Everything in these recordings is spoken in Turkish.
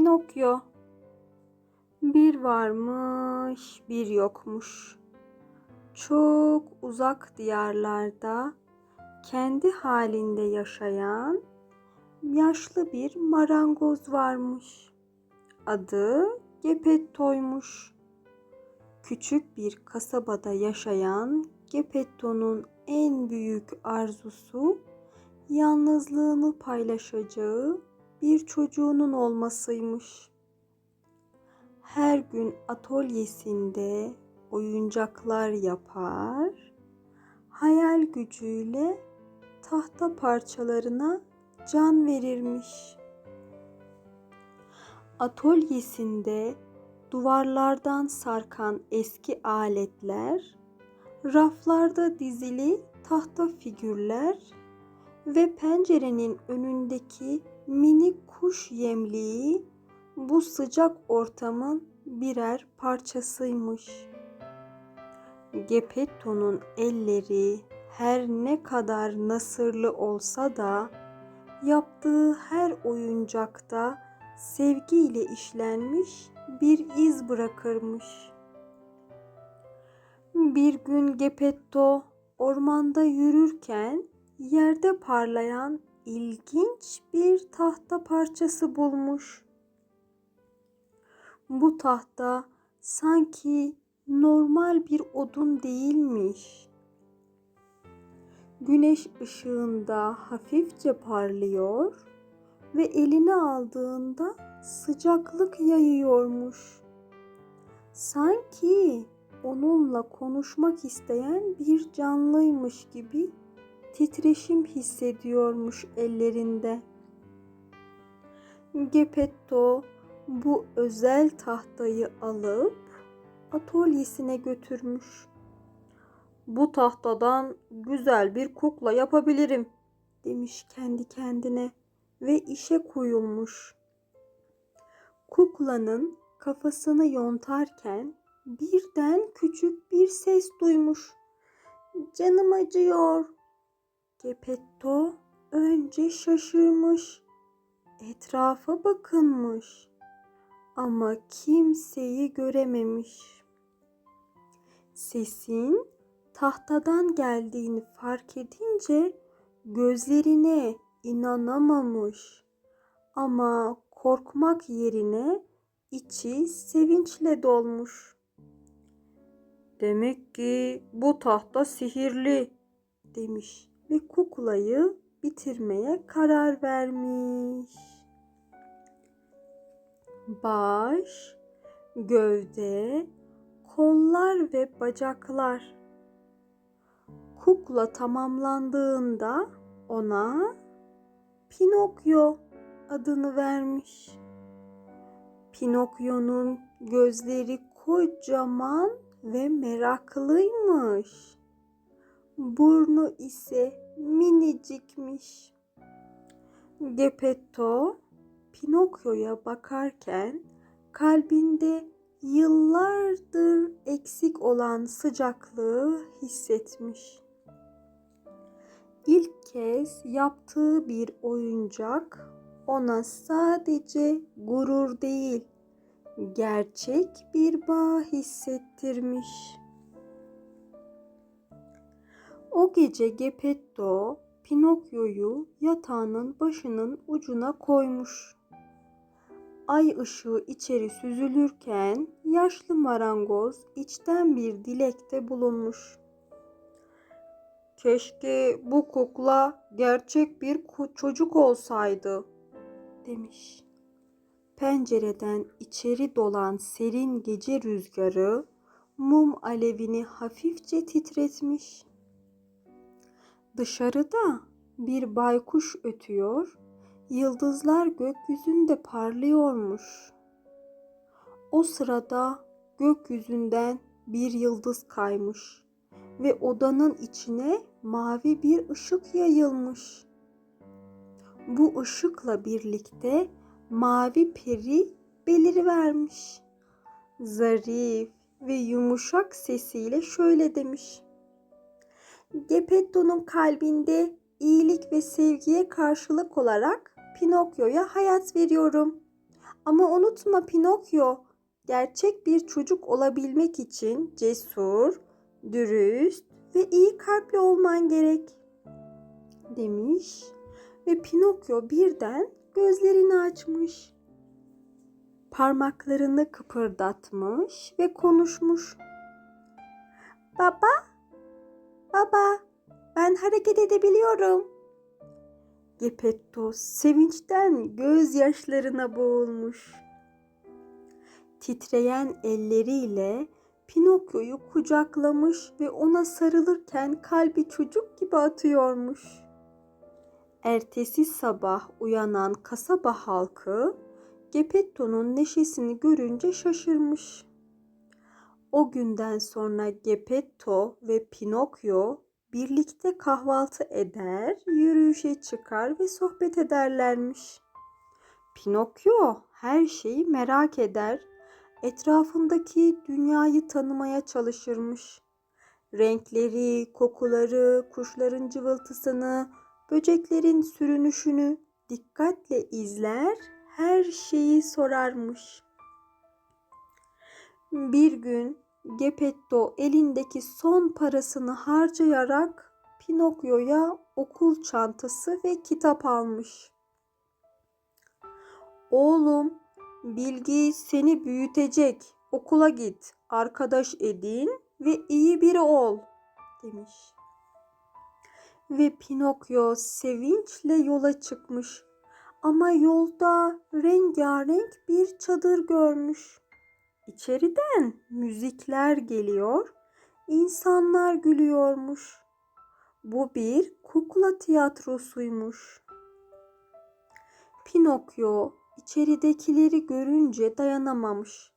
Pinokyo Bir varmış, bir yokmuş. Çok uzak diyarlarda kendi halinde yaşayan yaşlı bir marangoz varmış. Adı Gepetto'ymuş. Küçük bir kasabada yaşayan Gepetto'nun en büyük arzusu yalnızlığını paylaşacağı bir çocuğunun olmasıymış. Her gün atölyesinde oyuncaklar yapar, hayal gücüyle tahta parçalarına can verirmiş. Atölyesinde duvarlardan sarkan eski aletler, raflarda dizili tahta figürler ve pencerenin önündeki minik kuş yemliği bu sıcak ortamın birer parçasıymış. Gepetto'nun elleri her ne kadar nasırlı olsa da yaptığı her oyuncakta sevgiyle işlenmiş bir iz bırakırmış. Bir gün Gepetto ormanda yürürken yerde parlayan ilginç bir tahta parçası bulmuş. Bu tahta sanki normal bir odun değilmiş. Güneş ışığında hafifçe parlıyor ve eline aldığında sıcaklık yayıyormuş. Sanki onunla konuşmak isteyen bir canlıymış gibi titreşim hissediyormuş ellerinde. Gepetto bu özel tahtayı alıp atölyesine götürmüş. Bu tahtadan güzel bir kukla yapabilirim demiş kendi kendine ve işe koyulmuş. Kuklanın kafasını yontarken birden küçük bir ses duymuş. Canım acıyor. Gepetto önce şaşırmış. Etrafa bakınmış. Ama kimseyi görememiş. Sesin tahtadan geldiğini fark edince gözlerine inanamamış. Ama korkmak yerine içi sevinçle dolmuş. Demek ki bu tahta sihirli demiş ve kuklayı bitirmeye karar vermiş. Baş, gövde, kollar ve bacaklar. Kukla tamamlandığında ona Pinokyo adını vermiş. Pinokyo'nun gözleri kocaman ve meraklıymış. Burnu ise minicikmiş. Gepetto Pinokyo'ya bakarken kalbinde yıllardır eksik olan sıcaklığı hissetmiş. İlk kez yaptığı bir oyuncak ona sadece gurur değil, gerçek bir bağ hissettirmiş. O gece Gepetto Pinokyo'yu yatağının başının ucuna koymuş. Ay ışığı içeri süzülürken yaşlı marangoz içten bir dilekte bulunmuş. Keşke bu kukla gerçek bir çocuk olsaydı demiş. Pencereden içeri dolan serin gece rüzgarı mum alevini hafifçe titretmiş. Dışarıda bir baykuş ötüyor, yıldızlar gökyüzünde parlıyormuş. O sırada gökyüzünden bir yıldız kaymış ve odanın içine mavi bir ışık yayılmış. Bu ışıkla birlikte mavi peri belirivermiş. Zarif ve yumuşak sesiyle şöyle demiş. Gepetto'nun kalbinde iyilik ve sevgiye karşılık olarak Pinokyo'ya hayat veriyorum. Ama unutma Pinokyo, gerçek bir çocuk olabilmek için cesur, dürüst ve iyi kalpli olman gerek." demiş ve Pinokyo birden gözlerini açmış. Parmaklarını kıpırdatmış ve konuşmuş. Baba, baba, ben hareket edebiliyorum. Gepetto sevinçten gözyaşlarına boğulmuş. Titreyen elleriyle Pinokyo'yu kucaklamış ve ona sarılırken kalbi çocuk gibi atıyormuş. Ertesi sabah uyanan kasaba halkı Gepetto'nun neşesini görünce şaşırmış. O günden sonra Gepetto ve Pinokyo birlikte kahvaltı eder, yürüyüşe çıkar ve sohbet ederlermiş. Pinokyo her şeyi merak eder, etrafındaki dünyayı tanımaya çalışırmış. Renkleri, kokuları, kuşların cıvıltısını, böceklerin sürünüşünü dikkatle izler, her şeyi sorarmış. Bir gün Gepetto elindeki son parasını harcayarak Pinokyo'ya okul çantası ve kitap almış. Oğlum, bilgi seni büyütecek. Okula git, arkadaş edin ve iyi biri ol, demiş. Ve Pinokyo sevinçle yola çıkmış. Ama yolda rengarenk bir çadır görmüş. İçeriden müzikler geliyor, insanlar gülüyormuş. Bu bir kukla tiyatrosuymuş. Pinokyo içeridekileri görünce dayanamamış.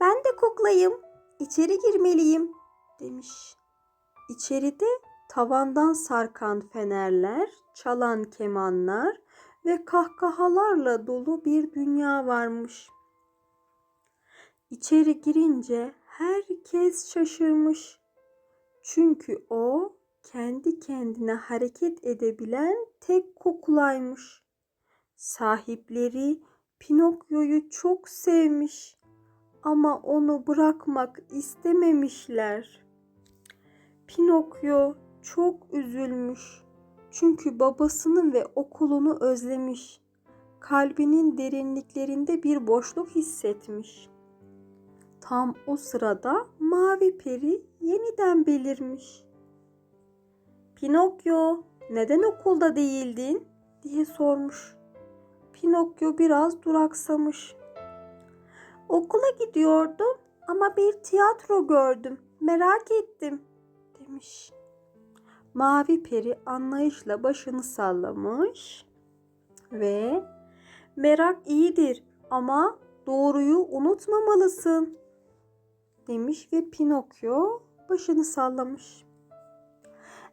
Ben de kuklayım, içeri girmeliyim demiş. İçeride tavandan sarkan fenerler, çalan kemanlar ve kahkahalarla dolu bir dünya varmış. İçeri girince herkes şaşırmış. Çünkü o kendi kendine hareket edebilen tek kukulaymış. Sahipleri Pinokyo'yu çok sevmiş ama onu bırakmak istememişler. Pinokyo çok üzülmüş. Çünkü babasını ve okulunu özlemiş. Kalbinin derinliklerinde bir boşluk hissetmiş. Tam o sırada mavi peri yeniden belirmiş. Pinokyo, neden okulda değildin? diye sormuş. Pinokyo biraz duraksamış. Okula gidiyordum ama bir tiyatro gördüm. Merak ettim demiş. Mavi peri anlayışla başını sallamış ve merak iyidir ama doğruyu unutmamalısın demiş ve Pinokyo başını sallamış.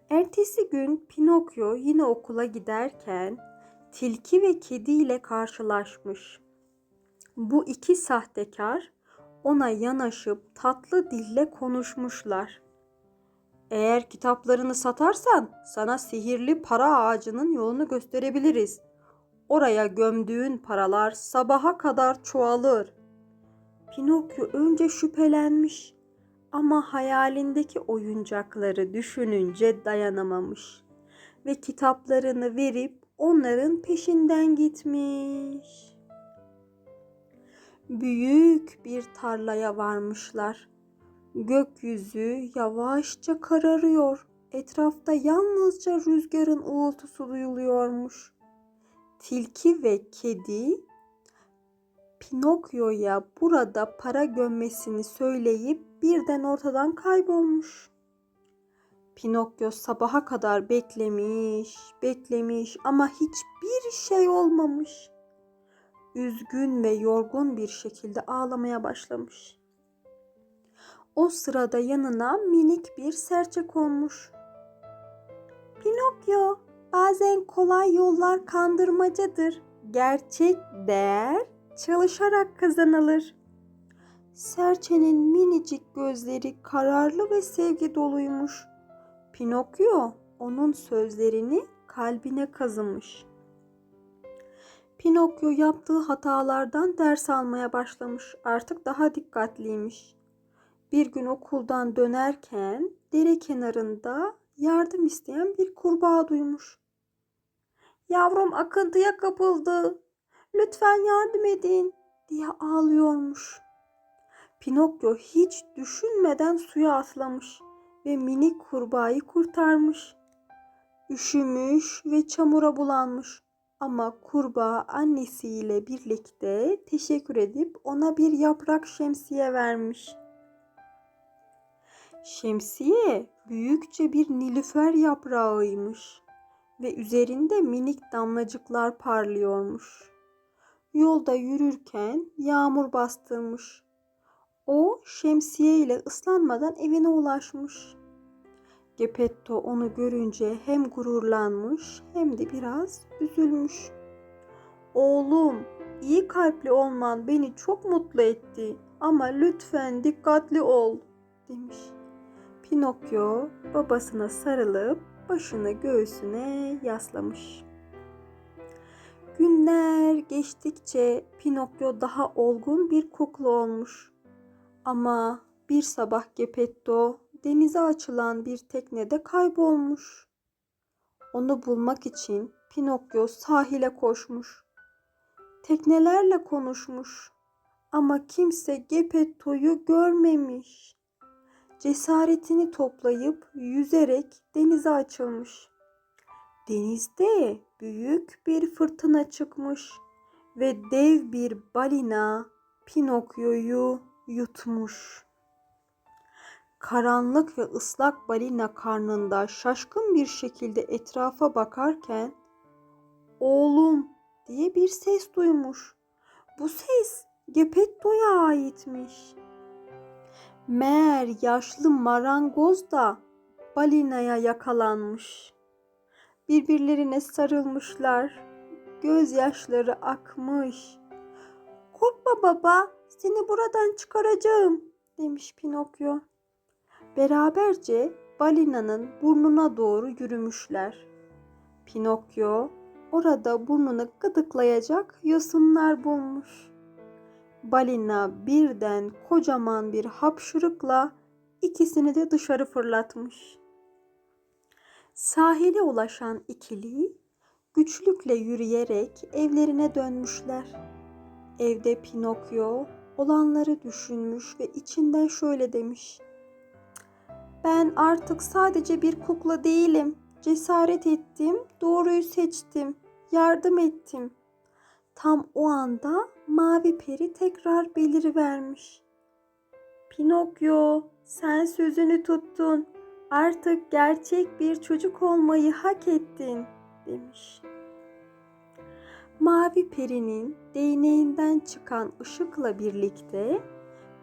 Ertesi gün Pinokyo yine okula giderken tilki ve kedi ile karşılaşmış. Bu iki sahtekar ona yanaşıp tatlı dille konuşmuşlar. Eğer kitaplarını satarsan sana sihirli para ağacının yolunu gösterebiliriz. Oraya gömdüğün paralar sabaha kadar çoğalır. Pinokyo önce şüphelenmiş ama hayalindeki oyuncakları düşününce dayanamamış ve kitaplarını verip onların peşinden gitmiş. Büyük bir tarlaya varmışlar. Gökyüzü yavaşça kararıyor. Etrafta yalnızca rüzgarın uğultusu duyuluyormuş. Tilki ve kedi Pinokyo'ya burada para gömmesini söyleyip birden ortadan kaybolmuş. Pinokyo sabaha kadar beklemiş, beklemiş ama hiçbir şey olmamış. Üzgün ve yorgun bir şekilde ağlamaya başlamış. O sırada yanına minik bir serçe konmuş. Pinokyo, bazen kolay yollar kandırmacadır. Gerçek değer çalışarak kazanılır. Serçenin minicik gözleri kararlı ve sevgi doluymuş. Pinokyo onun sözlerini kalbine kazımış. Pinokyo yaptığı hatalardan ders almaya başlamış. Artık daha dikkatliymiş. Bir gün okuldan dönerken dere kenarında yardım isteyen bir kurbağa duymuş. Yavrum akıntıya kapıldı. Lütfen yardım edin diye ağlıyormuş. Pinokyo hiç düşünmeden suya atlamış ve minik kurbağayı kurtarmış. Üşümüş ve çamura bulanmış ama kurbağa annesiyle birlikte teşekkür edip ona bir yaprak şemsiye vermiş. Şemsiye büyükçe bir nilüfer yaprağıymış ve üzerinde minik damlacıklar parlıyormuş. Yolda yürürken yağmur bastırmış. O şemsiye ile ıslanmadan evine ulaşmış. Gepetto onu görünce hem gururlanmış hem de biraz üzülmüş. Oğlum, iyi kalpli olman beni çok mutlu etti ama lütfen dikkatli ol demiş. Pinokyo babasına sarılıp başını göğsüne yaslamış. Günler geçtikçe Pinokyo daha olgun bir kukla olmuş. Ama bir sabah Gepetto denize açılan bir teknede kaybolmuş. Onu bulmak için Pinokyo sahile koşmuş. Teknelerle konuşmuş ama kimse Gepetto'yu görmemiş. Cesaretini toplayıp yüzerek denize açılmış. Denizde büyük bir fırtına çıkmış ve dev bir balina Pinokyo'yu yutmuş. Karanlık ve ıslak balina karnında şaşkın bir şekilde etrafa bakarken "Oğlum!" diye bir ses duymuş. Bu ses Gepetto'ya aitmiş. Meğer yaşlı marangoz da balinaya yakalanmış. Birbirlerine sarılmışlar. Gözyaşları akmış. Korkma baba, seni buradan çıkaracağım demiş Pinokyo. Beraberce balinanın burnuna doğru yürümüşler. Pinokyo orada burnunu gıdıklayacak yosunlar bulmuş. Balina birden kocaman bir hapşırıkla ikisini de dışarı fırlatmış. Sahile ulaşan ikili güçlükle yürüyerek evlerine dönmüşler. Evde Pinokyo olanları düşünmüş ve içinden şöyle demiş. Ben artık sadece bir kukla değilim. Cesaret ettim, doğruyu seçtim, yardım ettim. Tam o anda mavi peri tekrar belirivermiş. Pinokyo, sen sözünü tuttun. Artık gerçek bir çocuk olmayı hak ettin, demiş. Mavi perinin değneğinden çıkan ışıkla birlikte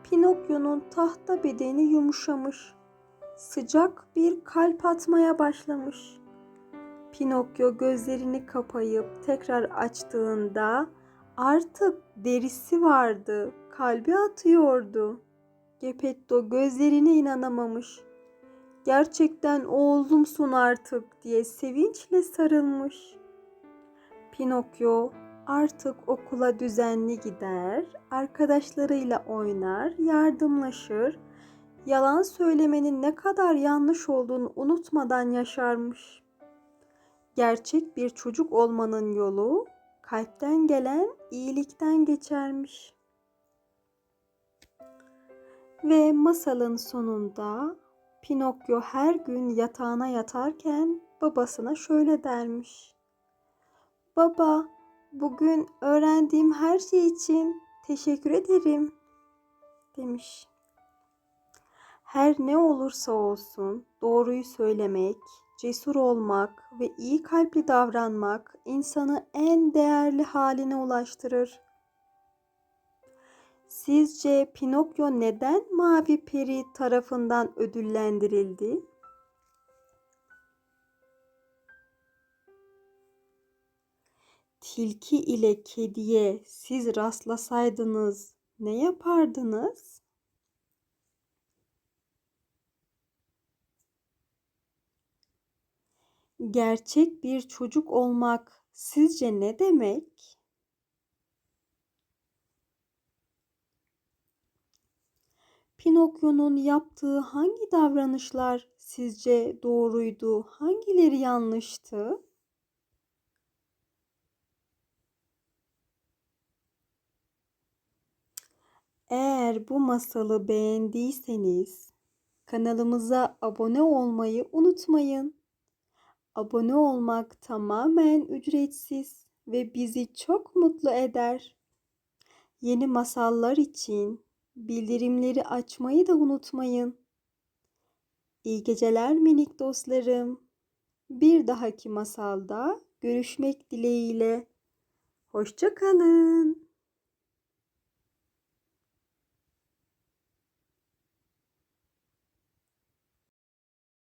Pinokyo'nun tahta bedeni yumuşamış. Sıcak bir kalp atmaya başlamış. Pinokyo gözlerini kapayıp tekrar açtığında artık derisi vardı, kalbi atıyordu. Gepetto gözlerine inanamamış. Gerçekten oğlumsun artık diye sevinçle sarılmış. Pinokyo artık okula düzenli gider, arkadaşlarıyla oynar, yardımlaşır, yalan söylemenin ne kadar yanlış olduğunu unutmadan yaşarmış. Gerçek bir çocuk olmanın yolu kalpten gelen iyilikten geçermiş. Ve masalın sonunda Pinokyo her gün yatağına yatarken babasına şöyle dermiş. Baba, bugün öğrendiğim her şey için teşekkür ederim demiş. Her ne olursa olsun doğruyu söylemek, cesur olmak ve iyi kalpli davranmak insanı en değerli haline ulaştırır. Sizce Pinokyo neden Mavi Peri tarafından ödüllendirildi? Tilki ile kediye siz rastlasaydınız ne yapardınız? Gerçek bir çocuk olmak sizce ne demek? Pinokyo'nun yaptığı hangi davranışlar sizce doğruydu? Hangileri yanlıştı? Eğer bu masalı beğendiyseniz kanalımıza abone olmayı unutmayın. Abone olmak tamamen ücretsiz ve bizi çok mutlu eder. Yeni masallar için bildirimleri açmayı da unutmayın. İyi geceler minik dostlarım. Bir dahaki masalda görüşmek dileğiyle. Hoşça kalın.